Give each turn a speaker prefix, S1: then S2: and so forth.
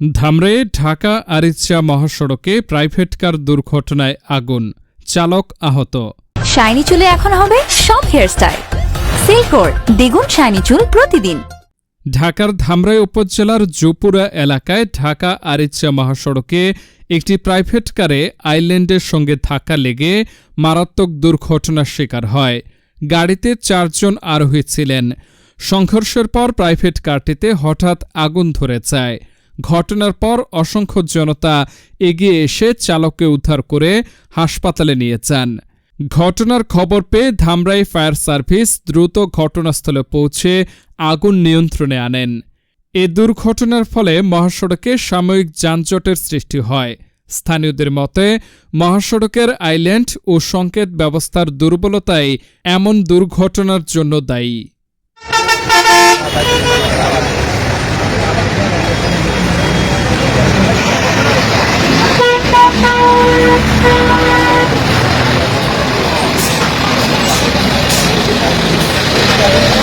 S1: ধামরে ঢাকা আরিচা মহাসড়কে private car দুর্ঘটনায় আগুন চালক আহত।
S2: শাইনি চুলে এখন হবে সব হেয়ারস্টাইল। সিল্কোর দ্বিগুণ শাইনি চুল প্রতিদিন।
S1: ঢাকার ধামরাই উপজেলার জুপুরা এলাকায় ঢাকা আরিচা মহাসড়কে একটি প্রাইভেট কারে আইল্যান্ডের সঙ্গে ধাক্কা লেগে মারাত্মক দুর্ঘটনার শিকার হয়। গাড়িতে চারজন আরোহী ছিলেন। সংঘর্ষের পর প্রাইভেট কারটিতে হঠাৎ আগুন ধরে যায়। ঘটনার পর অসংখ্য জনতা এগিয়ে এসে চালককে উদ্ধার করে হাসপাতালে নিয়ে যান। ঘটনার খবর পেয়ে ধামরাই ফায়ার সার্ভিস দ্রুত ঘটনাস্থলে পৌঁছে আগুন নিয়ন্ত্রণে আনেন। এ দুর্ঘটনার ফলে মহাসড়কে সাময়িক যানজটের সৃষ্টি হয়। স্থানীয়দের মতে, মহাসড়কের আইল্যান্ড ও সংকেত ব্যবস্থার দুর্বলতাই এমন দুর্ঘটনার জন্য দায়ী। you